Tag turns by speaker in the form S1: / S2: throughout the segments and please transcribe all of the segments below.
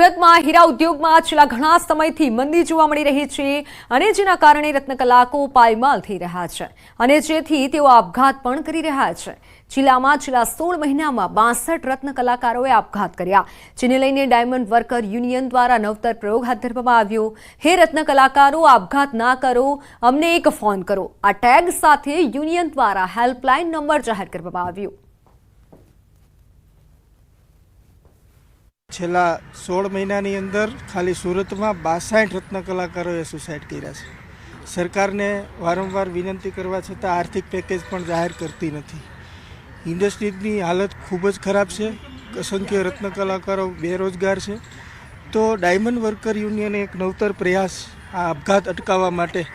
S1: સુરતમાં હીરા ઉદ્યોગમાં છેલ્લા ઘણા સમયથી મંદી જોવા મળી રહી છે અને જેના કારણે રત્નકલાકો પાયમાલ થઈ રહ્યા છે અને જેથી તેઓ આપઘાત પણ કરી રહ્યા છે. જિલ્લામાં છેલ્લા સોળ મહિનામાં બાસઠ રત્ન કલાકારોએ આપઘાત કર્યા, જેને લઈને ડાયમંડ વર્કર યુનિયન દ્વારા નવતર પ્રયોગ હાથ ધરવામાં આવ્યો. હે રત્ન કલાકારો આપઘાત ના કરો, અમને એક ફોન કરો. આ ટેગ સાથે યુનિયન દ્વારા હેલ્પલાઇન નંબર જાહેર કરવામાં આવ્યો.
S2: છેલ્લા સોળ મહિનાની અંદર ખાલી સુરતમાં બાસઠ રત્ન કલાકારોએ સુસાઇડ કર્યા છે. સરકારને વારંવાર વિનંતી કરવા છતાં આર્થિક પેકેજ પણ જાહેર કરતી નથી. ઇન્ડસ્ટ્રીની હાલત ખૂબ જ ખરાબ છે. અસંખ્ય રત્ન કલાકારો બેરોજગાર છે. તો ડાયમંડ વર્કર યુનિયને એક નવતર પ્રયાસ આ આપઘાત અટકાવવા માટે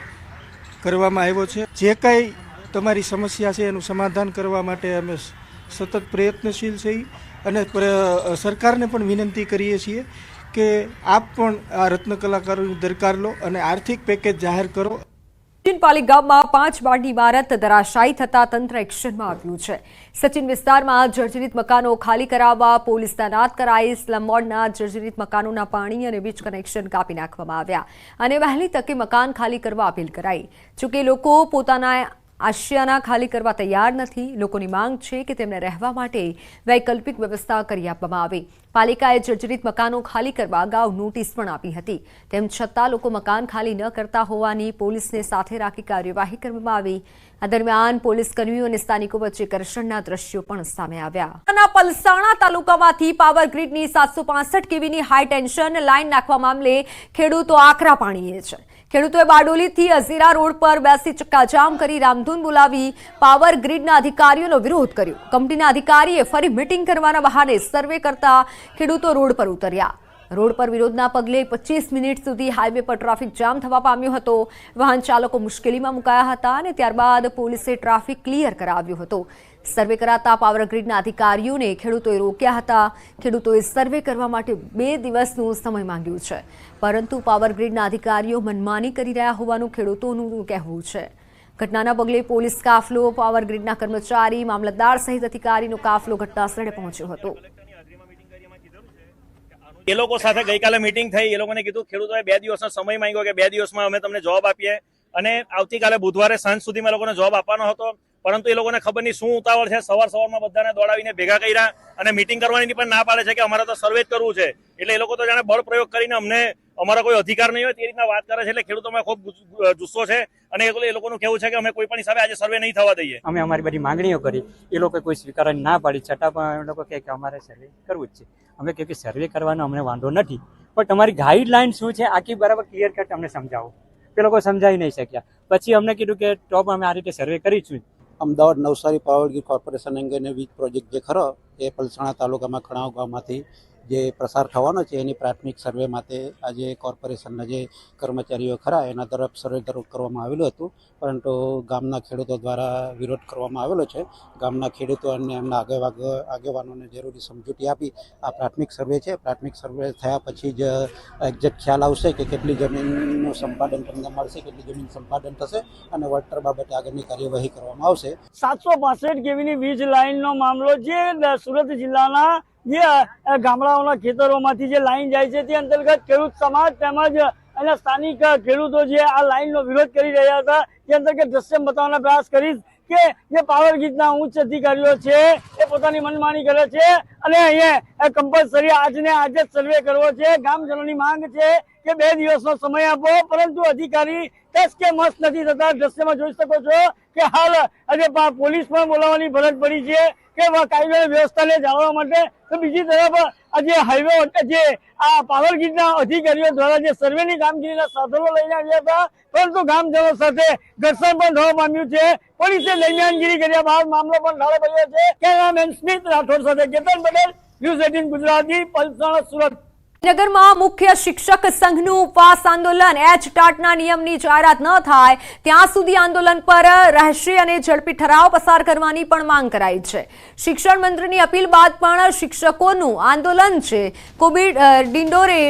S2: કરવામાં આવ્યો છે. જે કાંઈ તમારી સમસ્યા છે એનું સમાધાન કરવા માટે અમે સતત પ્રયત્નશીલ છીએ. અને સરકારને પણ વિનંતી કરીએ છીએ કે આપ પણ આ રત્ન કલાકારોની દરકાર લો અને આર્થિક પેકેજ જાહેર કરો.
S1: સચિનપાલી ગામમાં પાંચ માળની ઇમારત ધરાશાયી થતા તંત્ર એક્શનમાં આવ્યું છે. સચિન વિસ્તારમાં જર્જરિત મકાનો ખાલી કરાવવા પોલીસ તૈનાત કરાઈ સ્લમોડના જર્જરિત મકાનોના પાણી અને વીજ કનેક્શન કાપી નાખવામાં આવ્યા અને વહેલી તકે મકાન ખાલી કરવા અપીલ કરાઈ. જોકે લોકો પોતાના આશિયાના ખાલી કરવા તૈયાર નથી. લોકોની માંગ છે કે તેમને રહેવા માટે વૈકલ્પિક વ્યવસ્થા કરી આપવામાં આવે. પાલિકાએ જર્જરિત મકાનો ખાલી કરવા અગાઉ નોટિસ પણ આપી હતી. તેમ છતાં લોકો મકાન ખાલી ન કરતા હોવાની પોલીસને સાથે રાખી કાર્યવાહી કરવામાં આવી. આ દરમિયાન પોલીસ કર્મીઓ અને સ્થાનિકો વચ્ચે ઘર્ષણના દ્રશ્યો પણ સામે આવ્યા. પલસાણા તાલુકામાંથી પાવર ગ્રીડની સાતસો પાસઠ કેવીની હાઈ ટેન્શન લાઇન નાખવા મામલે ખેડૂતો આકરા પાણીએ છે. ખેડૂતોએ બારડોલીથી અઝીરા રોડ પર બેસી ચક્કાજામ કરી રામધૂન બોલાવી પાવર ગ્રીડના અધિકારીઓનો વિરોધ કર્યો. કંપનીના અધિકારીએ ફરી મિટિંગ કરવાના બહાને સર્વે કરતા ખેડૂતો રોડ પર ઉતર્યા. રોડ પર વિરોધના પગલે પચીસ મિનિટ સુધી હાઈવે પર ટ્રાફિક જામ થવા પામ્યો હતો. વાહન ચાલકો મુશ્કેલીમાં મુકાયા હતા અને ત્યારબાદ પોલીસે ટ્રાફિક ક્લિયર કરાવ્યો હતો. સર્વે કરાતા પાવર ગ્રીડના અધિકારીઓને ખેડૂતોએ રોક્યા હતા. ખેડૂતોએ સર્વે કરવા માટે બે દિવસનો સમય માંગ્યો છે. પરંતુ પાવર ગ્રીડના અધિકારીઓ મનમાની કરી રહ્યા હોવાનું ખેડૂતોનું કહેવું છે. ઘટનાના પગલે પોલીસ કાફલો, પાવર ગ્રીડના કર્મચારી, મામલતદાર સહિત અધિકારીનો કાફલો ઘટનાસ્થળે પહોંચ્યો હતો.
S3: એ લોકો સાથે ગઈકાલે મીટિંગ થઈ. એ લોકોને કીધું, ખેડૂતોએ બે દિવસનો સમય માંગ્યો કે બે દિવસમાં અમે તમને જવાબ આપીએ. અને આવતીકાલે બુધવારે સાંજ સુધીમાં લોકોને જવાબ આપવાનો હતો. પરંતુ એ લોકોને ખબર નહીં શું ઉતાવળ છે. સવાર સવારમાં બધાને દોડાવીને ભેગા કર્યા અને મિટિંગ કરવાની પણ ના પાડે છે કે અમારે તો સર્વે જ કરવું છે. એટલે એ લોકો તો જાણે બળ પ્રયોગ કરીને અમને અમારા કોઈ અધિકાર નહીં હોય, તે રીતના વાત કરે છે. એટલે ખેડૂતોમાં ખૂબ જુસ્સો છે અને એ લોકો- એ લોકોનું કેવું છે કે અમે કોઈ પણ હિસાબે આજે સર્વે નહીં થવા દઈએ.
S4: અમે અમારી બધી માંગણીઓ કરી. એ લોકો કોઈ સ્વીકારવાની ના પાડી. છતાં પણ એ લોકો કહે કે અમારે સર્વે કરવું જ છે. અમે કહે કે સર્વે કરવાનો અમને વાંધો નથી. પણ તમારી ગાઈડલાઈન શું છે? આખી બરાબર ક્લિયર કટ અમને સમજાવો. એ લોકો સમજાવી નહીં શક્યા. પછી અમને કીધું કે, ટોપ અમે આ રીતે સર્વે કરીશું
S5: અમદાવાદ નવસારી પાવરગીર કોર્પોરેશન અંગેનો વીજ પ્રોજેક્ટ જે ખરો એ પલસાણા તાલુકામાં ખણાવ ગામમાંથી જે પ્રસાર થવાનો છે, એની પ્રાથમિક સર્વે માટે આજે કોર્પોરેશનના જે કર્મચારીઓ ખરા, એના તરફ સર્વે કરવામાં આવેલું હતું. પરંતુ ગામના ખેડૂતો દ્વારા વિરોધ કરવામાં આવેલો છે. ગામના ખેડૂતો અને એમના આગેવાગ આગેવાનોને જરૂરી સમજૂતી આપી આ પ્રાથમિક સર્વે છે. પ્રાથમિક સર્વે થયા પછી જ એક્ઝેક્ટ ખ્યાલ આવશે કે કેટલી જમીનનું સંપાદન તમને મળશે, કેટલી જમીન સંપાદન થશે અને વળતર બાબતે આગળની કાર્યવાહી કરવામાં આવશે.
S6: સાતસો પાસઠ કેવીની વીજ લાઇનનો મામલો જે સુરત જિલ્લાના જે ગામડાઓના ખેતરોમાંથી જે લાઈન જાય છે, તે અંતર્ગત ખેડૂત સમાજ તેમજ અને સ્થાનિક ખેડૂતો જે આ લાઈનનો વિરોધ કરી રહ્યા હતા, તે અંતર્ગત દ્રશ્ય બતાવવાનો પ્રયાસ કરીશ કે જે પાવર ગીતના ઉચ્ચ અધિકારીઓ છે, એ પોતાની મનમાની કરે છે અને અહીંયા કમ્પલસરી આજને આજે સર્વે કરવો છે. ગામજનોની માંગ છે કે બે દિવસનો સમય આપો, પરંતુ અધિકારી કે મસ્ત નથી થતા. દ્રશ્યમાં જોઈ શકો છો કે હાલ આજે પોલીસ પણ બોલાવવાની ફરજ પડી છે કે કાયદો વ્યવસ્થાને જાળવવા માટે. તો બીજી તરફ આજે હાઈવે જે આ પાવરગ્રીડના અધિકારીઓ દ્વારા જે સર્વેની કામગીરીના સાધનો લઈને આવ્યા હતા, પરંતુ ગામજનો સાથે ઘર્ષણ પણ થવા પામ્યું છે. પોલીસે દરમિયાનગીરી કર્યા બાદ મામલો પણ ઢાળે પડ્યો છે. કેમેરામેન સ્મિત રાઠોડ સાથે કેતન પટેલ, ન્યૂઝ એટીન ગુજરાતી, પલસાણા સુરત.
S1: નગરમાં મુખ્ય શિક્ષક સંઘનું ઉપવાસ આંદોલન. એચ ટાટના નિયમની જાહેરાત ન થાય, ત્યાં સુધી આંદોલન પર રહેશે અને ઝડપી ઠરાવ પસાર કરવાની પણ માંગ કરાઈ છે. શિક્ષણ મંત્રીની અપીલ બાદ પણ શિક્ષકોનું આંદોલન છે. કોવિડ ડિંડોરે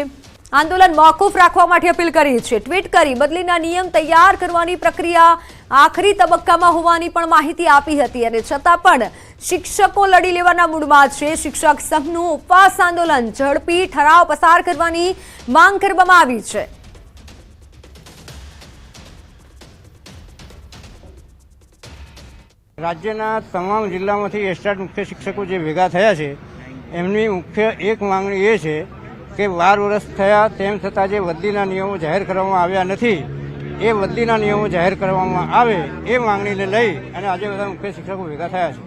S1: આંદોલન મોકૂફ રાખવા માટે અપીલ કરી છે. ટ્વીટ કરી, બદલીના નિયમ તૈયાર કરવાની પ્રક્રિયા આખરી તબક્કામાં હોવાની પણ માહિતી આપી હતી અને છતાં પણ શિક્ષકો લડી લેવાના મૂડમાં છે. શિક્ષક સંઘનું ઉપવાસ આંદોલન, ઝડપી ઠરાવ પસાર કરવાની માંગ કરવામાં આવી છે.
S7: રાજ્યના તમામ જિલ્લામાંથી એસ્ટાટ મુખ્ય શિક્ષકો જે ભેગા થયા છે, એમની મુખ્ય એક માંગણી એ છે કે બાર વર્ષ થયા તેમ છતાં જે બદલીના નિયમો જાહેર કરવામાં આવ્યા નથી એ બદલીના નિયમો જાહેર કરવામાં આવે એ માંગણીને લઈ અને આજે બધા મુખ્ય શિક્ષકો ભેગા થયા છે.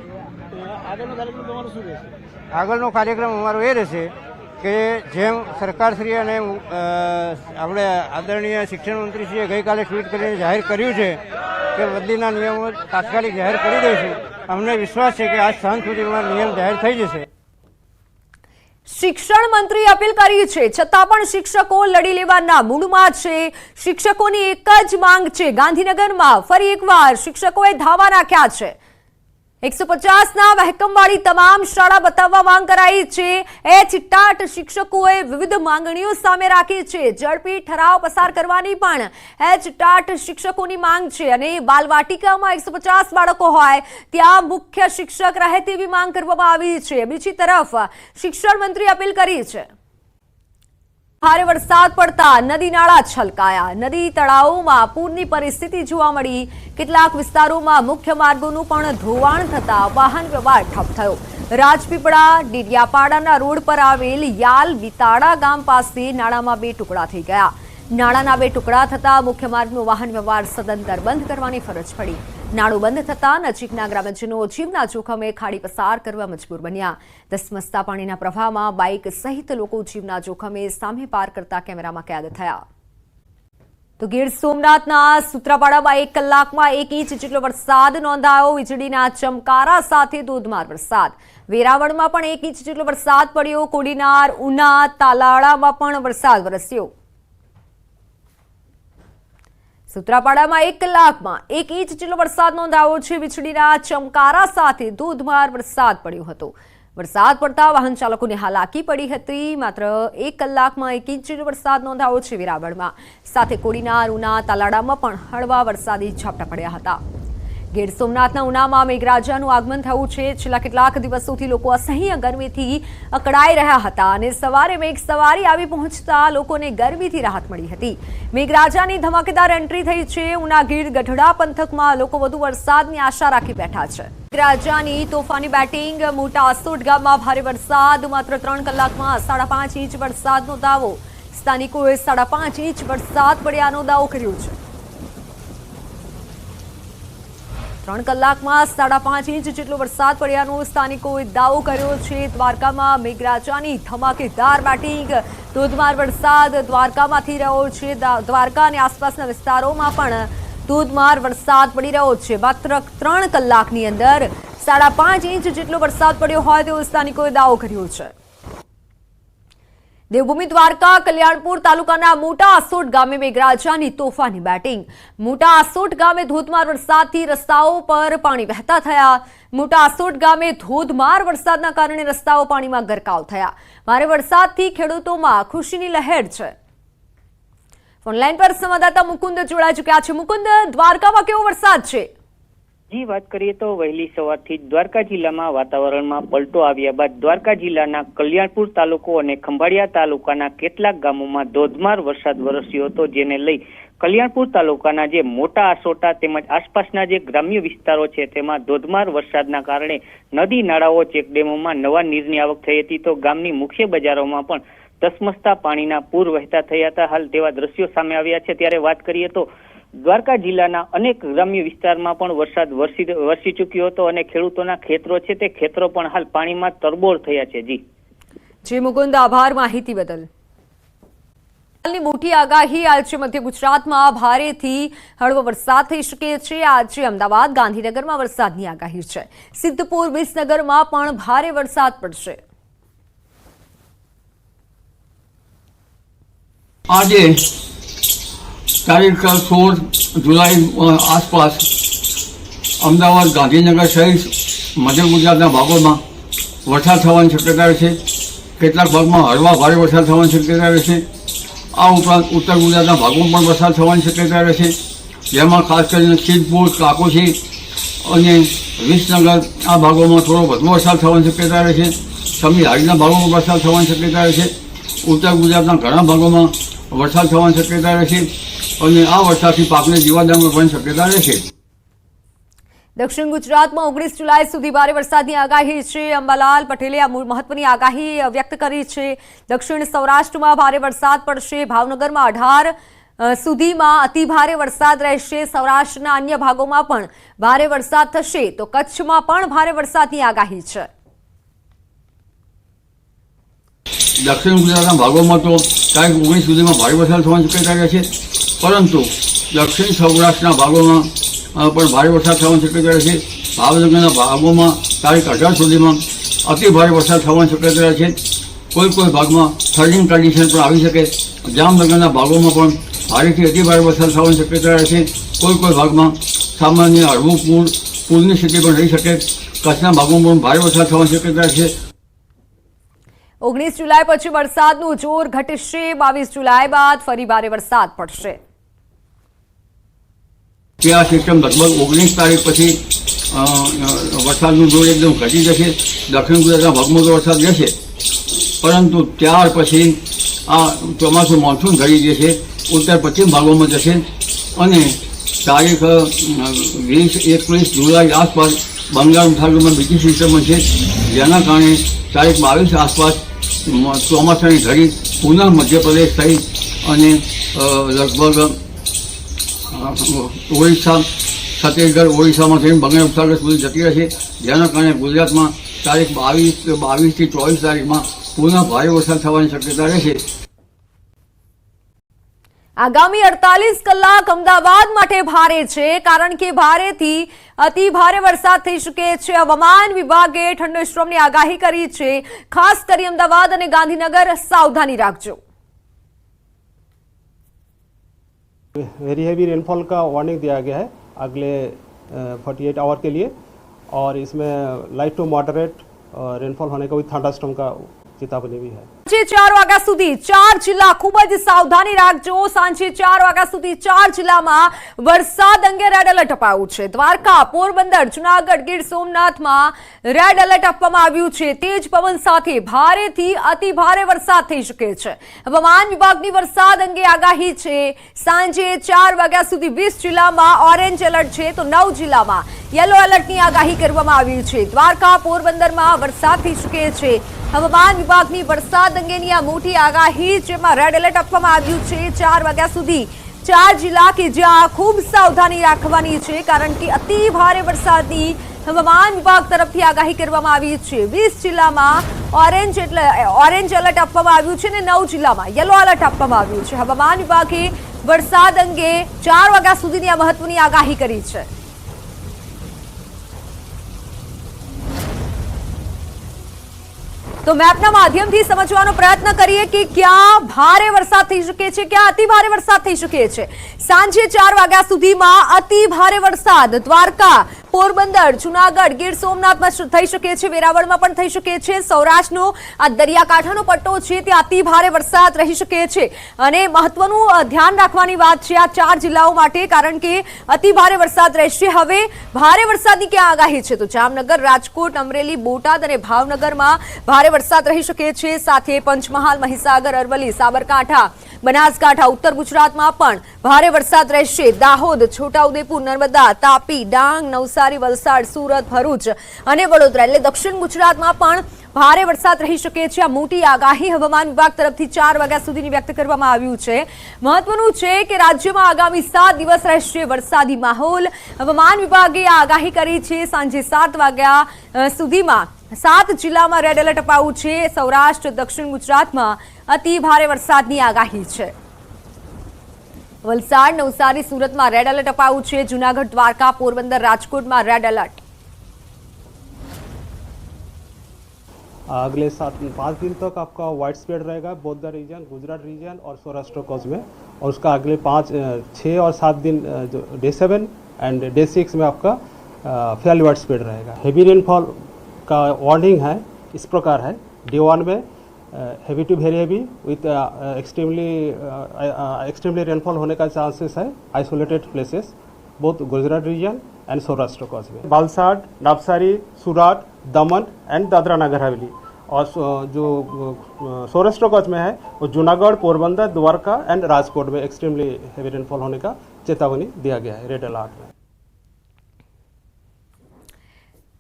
S7: આગળનો કાર્યક્રમ અમારો એ રહેશે કે જેમ સરકારશ્રી અને આપણે આદરણીય શિક્ષણ મંત્રીશ્રીએ ગઈકાલે ટ્વીટ કરીને જાહેર કર્યું છે કે બદલીના નિયમો તાત્કાલિક જાહેર કરી દઈશું. અમને વિશ્વાસ છે કે આજ સાંજ સુધીમાં નિયમ જાહેર થઈ જશે.
S1: શિક્ષણ મંત્રીએ અપીલ કરી છે. છતાં પણ શિક્ષકો લડી લેવાના મૂડમાં છે. શિક્ષકોની એક જ માંગ છે. ગાંધીનગરમાં ફરી એકવાર શિક્ષકોએ ધાવા નાખ્યા છે. એકસો પચાસના વહેકમવાળી તમામ શાળા બતાવવા માંગ કરાઈ છે. એ ચિટ્ટાટ શિક્ષકોએ વિવિધ માંગણીઓ સામે રાખી છે. ઝડપી ઠરાવ પસાર કરવાની પણ એ ચિટ્ટાટ શિક્ષકોની માંગ છે અને બાલવાટિકામાં એકસો પચાસ બાળકો હોય ત્યાં મુખ્ય શિક્ષક રહે તેવી માંગ કરવામાં આવી છે. બીજી તરફ શિક્ષણ મંત્રી અપીલ કરી છે. ભારે વરસાદ પડતા નદી નાળા છલકાયા. નદી તળાવોમાં પૂરની પરિસ્થિતિ જોવા મળી. કેટલાક વિસ્તારોમાં મુખ્ય માર્ગોનું પણ ધોવાણ થતા વાહન વ્યવહાર ઠપ થયો. રાજપીપળા, ડીડિયાપાડાના રોડ પર આવેલ યાલ વિતાડા ગામ પાસે નાળામાં બે ટુકડા થઈ ગયા. નાળાના બે ટુકડા થતા મુખ્ય માર્ગનો વાહન વ્યવહાર સદંતર બંધ કરવાની ફરજ પડી. નાળું બંધ થતા નજીકના ગ્રામજનો જીવના જોખમે ખાડી પસાર કરવા મજબૂર બન્યા. ધસમસતા પાણીના પ્રવાહમાં બાઇક સહિત લોકો જીવના જોખમે સામે પાર કરતા કેમેરામાં કેદ થયા. તો ગીર સોમનાથના સુત્રાપાડામાં એક કલાકમાં એક ઇંચ જેટલો વરસાદ નોંધાયો. વીજળીના ચમકારા સાથે ધોધમાર વરસાદ. વેરાવળમાં પણ એક ઇંચ જેટલો વરસાદ પડ્યો. કોડીનાર, ઉના, તાલાળામાં પણ વરસાદ વરસ્યો. સૂત્રાપાડામાં એક કલાકમાં એક ઇંચ જેટલો વરસાદ નોંધાયો છે. વીજળીના ચમકારા સાથે ધોધમાર વરસાદ પડ્યો હતો. વરસાદ પડતા વાહન ચાલકોને હાલાકી પડી હતી. માત્ર એક કલાકમાં એક ઇંચ જેટલો વરસાદ નોંધાયો છે વેરાવળમાં. સાથે કોડીના રૂના તાલાડામાં પણ હળવા વરસાદી ઝાપટા પડ્યા હતા. ગીર સોમનાથના ઉનામાં મેઘરાજાનું આગમન થયું છેલ્લા કેટલાક દિવસોથી લોકો અસહ્ય ગરમીથી અકળાઈ રહ્યા હતા અને સવારે મેઘ સવારી આવી પહોંચતા લોકોને ગરમીથી રાહત મળી હતી. મેઘરાજાની ધમાકેદાર એન્ટ્રી થઈ છે. ઉના ગીર ગઢડા પંથકમાં લોકો વધુ વરસાદની આશા રાખી બેઠા છે. મેઘરાજાની તોફાની બેટિંગ, મોટા અસોટ ગામમાં ભારે વરસાદ, માત્ર ત્રણ કલાકમાં સાડા પાંચ ઇંચ વરસાદનો દાવો. સ્થાનિકોએ સાડા પાંચ ઇંચ વરસાદ પડ્યાનો દાવો કર્યો છે. ત્રણ કલાકમાં સાડા પાંચ ઇંચ જેટલો વરસાદ પડ્યાનો સ્થાનિકોએ દાવો કર્યો છે. દ્વારકામાં મેઘરાજાની ધમાકેદાર બેટિંગ, ધોધમાર વરસાદ દ્વારકામાંથી રહ્યો છે. દ્વારકા અને આસપાસના વિસ્તારોમાં પણ ધોધમાર વરસાદ પડી રહ્યો છે. માત્ર ત્રણ કલાકની અંદર સાડા પાંચ ઇંચ જેટલો વરસાદ પડ્યો હોય તેવો સ્થાનિકોએ દાવો કર્યો છે. દેવભૂમિ દ્વારકા કલ્યાણપુર તાલુકાના મોટા આસોટ ગામે મેઘરાજાની તોફાની બેટિંગ. મોટા આસોટ ગામે ધોધમાર વરસાદથી રસ્તાઓ પર પાણી વહેતા થયા. મોટા આસોટ ગામે ધોધમાર વરસાદના કારણે રસ્તાઓ પાણીમાં ગરકાવ થયા. ભારે વરસાદથી ખેડૂતોમાં ખુશીની લહેર છે. ઓનલાઈન પર સંવાદદાતા મુકુંદ જોડાઈ ચૂક્યા છે. મુકુંદ, દ્વારકામાં કેવો વરસાદ છે?
S8: જી, વાત કરીએ તો વહેલી સવારથી દ્વારકા જિલ્લામાં વાતાવરણમાં પલટો આવ્યા બાદ દ્વારકા જિલ્લાના કલ્યાણપુર તાલુકો અને ખંભાળિયા તાલુકાના કેટલાક ગામોમાં ધોધમાર વરસાદ વરસ્યો હતો, જેને લઈ કલ્યાણપુર તાલુકાના જે મોટા આસોટા તેમજ આસપાસના જે ગ્રામ્ય વિસ્તારો છે, તેમાં ધોધમાર વરસાદના કારણે નદી નાળાઓ, ચેકડેમોમાં નવા નીરની આવક થઈ હતી. તો ગામની મુખ્ય બજારોમાં પણ ધસમસતા પાણીના પૂર વહેતા થયા હતા. હાલ તેવા દ્રશ્યો સામે આવ્યા છે. ત્યારે વાત કરીએ તો દ્વારકા જિલ્લાના અનેક ગ્રામ્ય વિસ્તારમાં પણ વરસાદ વરસી વરસી ચૂક્યો હતો અને ખેડૂતોના ખેતરો છે તે ખેતરો પણ હાલ પાણીમાં તરબોળ થયા છે જી.
S1: જી મુકુંદ આભાર માહિતી બદલ. હાલની મોટી આગાહી આજે મધ્ય ગુજરાતમાં ભારેથી હળવો વરસાદ થઈ શકે છે. આજે અમદાવાદ ગાંધીનગરમાં વરસાદની આગાહી છે. સિદ્ધપુર વિસનગરમાં પણ ભારે વરસાદ પડશે.
S9: આજે તારીખ સોળ જુલાઈ આસપાસ અમદાવાદ ગાંધીનગર સહિત મધ્ય ગુજરાતના ભાગોમાં વરસાદ થવાની શક્યતા રહેશે કેટલાક ભાગમાં હળવા ભારે વરસાદ થવાની શક્યતા રહેશે આ ઉપરાંત ઉત્તર ગુજરાતના ભાગોમાં પણ વરસાદ થવાની શક્યતા રહેશે જેમાં ખાસ કરીને સિદ્ધપુર કાકોશી અને વિસનગર આ ભાગોમાં થોડો વધુ વરસાદ થવાની શક્યતા રહેશે સમી હાડીના ભાગોમાં વરસાદ થવાની શક્યતા રહેશે ઉત્તર ગુજરાતના ઘણા ભાગોમાં વરસાદ થવાની શક્યતા રહેશે અને આ વરસાદથી પાકને જીવાદામાં પણ શક્યતા રહેશે
S1: દક્ષિણ ગુજરાતમાં ઓગણીસ જુલાઈ સુધી ભારે વરસાદની આગાહી છે. અંબાલાલ પટેલે આ મહત્વની આગાહી વ્યક્ત કરી છે. દક્ષિણ સૌરાષ્ટ્રમાં ભારે વરસાદ પડશે. ભાવનગરમાં અઢાર સુધીમાં અતિ ભારે વરસાદ રહેશે. સૌરાષ્ટ્રના અન્ય ભાગોમાં પણ ભારે વરસાદ થશે. તો કચ્છમાં પણ ભારે વરસાદની આગાહી છે.
S9: દક્ષિણ ગુજરાતના ભાગોમાં તો તારીખ ઓગણીસ સુધીમાં ભારે વરસાદ થવાની શક્યતા છે. પરંતુ દક્ષિણ સૌરાષ્ટ્રના ભાગોમાં પણ ભારે વરસાદ થવાની શક્યતા છે. ભાવનગરના ભાગોમાં તારીખ અઢાર સુધીમાં અતિ ભારે વરસાદ થવાની શક્યતા છે. કોઈ કોઈ ભાગમાં થર્ડિંગ કન્ડિશન પણ આવી શકે. જામનગરના ભાગોમાં પણ ભારેથી અતિ ભારે વરસાદ થવાની શક્યતા છે. કોઈ કોઈ ભાગમાં સામાન્ય હળવું પૂર, પૂરની સ્થિતિ પણ રહી શકે. કચ્છના ભાગોમાં પણ ભારે વરસાદ થવાની શક્યતા છે.
S1: ઓગણીસ જુલાઈ પછી વરસાદનું જોર ઘટશે. બાવીસ જુલાઈ બાદ ફરી ભારે વરસાદ પડશે.
S9: કે આ સિસ્ટમ લગભગ ઓગણીસ તારીખ પછી વરસાદનું જોર એકદમ ઘટી જશે. દક્ષિણ ગુજરાતના ભાગમાં વરસાદ રહેશે. પરંતુ ત્યાર પછી આ ચોમાસું મોન્સૂન ઘડી જશે, ઉત્તર પશ્ચિમ ભાગોમાં જશે અને તારીખ વીસ, એકવીસ જુલાઈ આસપાસ બંગાળ ઉપસાગરમાં બીજી સિસ્ટમ છે જેના કારણે તારીખ બાવીસ આસપાસ ચોમાસાની ઘડી પુનઃ મધ્યપ્રદેશ થઈ અને લગભગ ઓડિશા છત્તીસગઢ, ઓડિશામાં થઈને બંગાળ ઉપસાગર સુધી જતી રહેશે. જેના કારણે ગુજરાતમાં તારીખ બાવીસ બાવીસથી ચોવીસ તારીખમાં પુનઃ ભારે વરસાદ થવાની શક્યતા રહેશે.
S1: આગામી અડતાલીસ કલાક અમદાવાદ માટે ભારે છે, કારણ કે ભારેથી અતિ ભારે વરસાદ થઈ શકે છે. હવામાન વિભાગે ઠંડો સ્ટ્રોમની આગાહી કરી છે. ખાસ કરી અમદાવાદ અને ગાંધીનગર સાવધાની રાખજો.
S10: वेरी हैवी रेनफॉल का वार्निंग दिया गया है अगले फोर्टी एट आवर के लिए। और इसमें लाइट टू मॉडरेट रेनफॉल होने का भी थंडरस्टॉर्म का चेतावनी भी है।
S1: ચાર વાગ્યા સુધી ચાર જિલ્લા ખૂબ જ સાવધાની રાખજો. સાંજે ચાર વાગ્યા સુધી ચાર જિલ્લામાં વરસાદ અંગે રેડ એલર્ટ અપાયું છે. દ્વારકા, પોરબંદર, જુનાગઢ, ગીર સોમનાથમાં રેડ એલર્ટ આપવામાં આવ્યું છે. તેજ પવન સાથે ભારેથી અતિ ભારે વરસાદ થઈ શકે છે. હવામાન વિભાગની વરસાદ અંગે આગાહી છે. સાંજે ચાર વાગ્યા સુધી વીસ જિલ્લામાં ઓરેન્જ એલર્ટ છે તો નવ જિલ્લામાં યલો એલર્ટની આગાહી કરવામાં આવી છે. દ્વારકા, પોરબંદરમાં વરસાદ થઈ શકે છે. હવામાન વિભાગની વરસાદ અંગેની આ મોટી આગાહી, જેમાં રેડ એલર્ટ આપવામાં આવ્યું છે ચાર વાગ્યા સુધી. ચાર જિલ્લા કે જ્યાં ખૂબ સાવધાની રાખવાની છે, કારણ કે અતિ ભારે વરસાદની હવામાન વિભાગ તરફથી આગાહી કરવામાં આવી છે. વીસ જિલ્લામાં ઓરેન્જ એટલે ઓરેન્જ એલર્ટ આપવામાં આવ્યું છે અને નવ જિલ્લામાં યલો એલર્ટ આપવામાં આવ્યું છે. હવામાન વિભાગે વરસાદ અંગે ચાર વાગ્યા સુધીની આ મહત્વની આગાહી કરી છે. તો મેપના માધ્યમથી સમજવાનો પ્રયત્ન કરીએ કે ક્યાં ભારે વરસાદ થઈ શકે છે, ક્યાં અતિ ભારે વરસાદ થઈ શકે છે. સાંજે ચાર વાગ્યા સુધીમાં અતિ ભારે વરસાદ દ્વારકા પોરબંદર, જુનાગઢ, ગીર સોમનાથમાં થઈ શકે છે? વેરાવળમાં પણ થઈ શકે છે. સૌરાષ્ટ્રનો, આ દરિયાકાંઠાનો પટ્ટો છે, ત્યાં અતિ ભારે વરસાદ રહી શકે છે. અને મહત્વનું ધ્યાન રાખવાની વાત છે આ ચાર જિલ્લાઓ માટે, કારણ કે અતિ ભારે વરસાદ રહેશે. હવે ભારે વરસાદની ક્યાં આગાહી છે? તો જામનગર, રાજકોટ, અમરેલી, બોટાદ અને ભાવનગરમાં ભારે વરસાદ રહી શકે છે. સાથે પંચમહાલ, મહીસાગર, અરવલ્લી, સાબરકાંઠા બનાસકાંઠા, ઉત્તર ગુજરાતમાં પણ ભારે વરસાદ રહેશે. દાહોદ, છોટાઉદેપુર, નર્મદા, તાપી, ડાંગ, નવસારી, વલસાડ, સુરત, ભરૂચ અને વડોદરા એટલે દક્ષિણ ગુજરાતમાં પણ ભારે વરસાદ રહી શકે છે. આ મોટી આગાહી હવામાન વિભાગ તરફથી ચાર વાગ્યા સુધીની વ્યક્ત કરવામાં આવ્યું છે. મહત્વનું છે કે રાજ્યમાં આગામી સાત દિવસ રહેશે વરસાદી માહોલ. હવામાન વિભાગે આ આગાહી કરી છે. સાંજે સાત વાગ્યા સુધીમાં સાત જિલ્લામાં રેડ એલર્ટ અપાયું છે સૌરાષ્ટ્ર દક્ષિણ ગુજરાતમાં અતિ ભારે વરસાદની આગાહી છે વલસાડ નવસારી સુરતમાં રેડ એલર્ટ અપાયું છે જુનાગઢ દ્વારકા પોરબંદર રાજકોટમાં રેડ એલર્ટ
S10: अगले सात पाँच दिन तक आपका वाइड स्प्रेड रहेगा both the region Gujarat region और सौराष्ट्र कोस्ट में और उसका अगले पाँच अ, छः और सात दिन अ, जो day seven and day six में आपका फेल वाइड स्प्रेड रहेगा हेवी रेनफॉल का वार्निंग है, इस प्रकार है। डे वन में heavy to very heavy with extremely extremely rainfall होने का चांसेस है isolated places both Gujarat region and Saurashtra में। बालसाड नवसारी सूरत दमन एंड दादरा नगर हवेली और जो सौराष्ट्र कच्छ में है, वो जूनागढ़ पोरबंदर द्वारका एंड राजकोट में एक्सट्रीमली हेवी रेनफॉल होने का चेतावनी दिया गया है रेड अलर्ट में।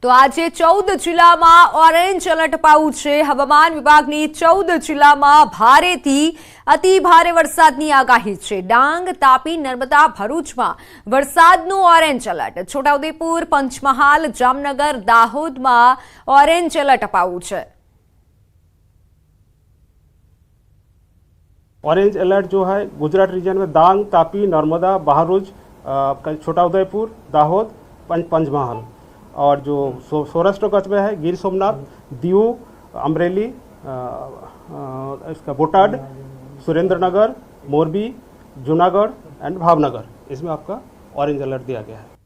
S1: તો આજે ચૌદ જિલ્લામાં ઓરેન્જ એલર્ટ અપાયું છે હવામાન વિભાગની ચૌદ જિલ્લામાં ભારેથી અતિ ભારે વરસાદની આગાહી છે ડાંગ તાપી નર્મદા ભરૂચમાં વરસાદનું ઓરેન્જ એલર્ટ છોટાઉદેપુર પંચમહાલ જામનગર દાહોદમાં ઓરેન્જ એલર્ટ અપાયું છે
S10: ऑरेंज अलर्ट जो है गुजरात रीजन में दांग तापी नर्मदा बहारूज अ, छोटा उदयपुर दाहोद पंच पंचमहल और जो सौराष्ट्र कच्छ में है, गिर सोमनाथ, दीव, अमरेली इसका बोटाड सुरेंद्र नगर मोरबी, जूनागढ़, एंड भावनगर। इसमें आपका ऑरेंज अलर्ट दिया गया है।